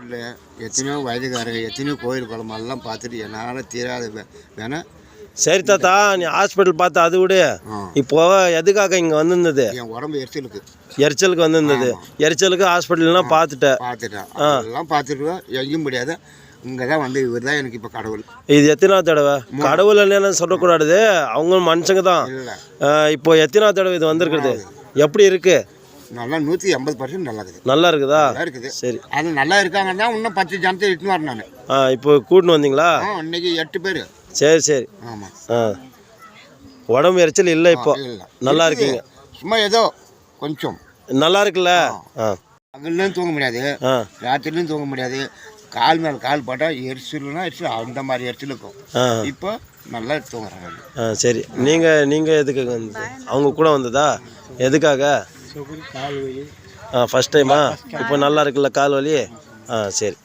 Hospital எத்தனையோ வயதுக்காரங்க எத்தனையோ கோயில் குளமெல்லாம் பார்த்துட்டு என்னால் தீராத. வேணா சரி தாத்தா நீ ஹாஸ்பிட்டல் பார்த்து அது விடு. ஆ. இப்போ எதுக்காக இங்கே வந்திருந்தது? என் உடம்பு எரிச்சலுக்கு. எரிச்சலுக்கு வந்திருந்தது. எரிச்சலுக்கு ஹாஸ்பிட்டல்லாம் பார்த்துட்டேன். பார்த்துட்டேன். அதெல்லாம் பார்த்துட்டு எங்கேயும் முடியாது. இங்கே தான் வந்து இவர் தான் எனக்கு இப்போ கடவுள். இது எத்தனாவது தடவை? கடவுள் என்னன்னு சொல்லக்கூடாது. அவங்க மனுஷங்க தான். இப்போ எத்தனாவது தடவை இது வந்திருக்குது எப்படி இருக்கு? நல்லா நூற்றி எண்பது பர்சன்ட் நல்லா இருக்குது நல்லா இருக்குதா? நல்லா இருக்குது. சரி. அது நல்லா இருக்காங்கன்னா இன்னும் பத்து ஜனத்தை இட்டுன்னு வரேன் நான். ஆ இப்போ கூட்டின்னு வந்தீங்களா? ஆ இன்னைக்கு எட்டு பேர். சரி சரி. ஆமாம் ஆ. உடம்பு எரிச்சல் இல்லை இப்போ. இல்லை நல்லா இருக்கீங்க. சும்மா ஏதோ கொஞ்சம். நல்லா இருக்குல்ல? ஆ. பகல்லையும் தூங்க முடியாது. ஆ. ராத்திரிலையும் தூங்க முடியாது. கால் மேலே கால் போட்டால் எரிச்சல்னா எரிச்சல். அந்த மாதிரி எரிச்சல் இருக்கும். ஆ. இப்போ நல்லா தூங்குறாங்க. ஆ சரி. நீங்கள் நீங்கள் எதுக்கு வந்து? அவங்க கூட வந்ததா? எதுக்காக? ஆ ஃபஸ்ட் டைமா இப்போ நல்லா இருக்குல்ல கால் வலி? ஆ சரி.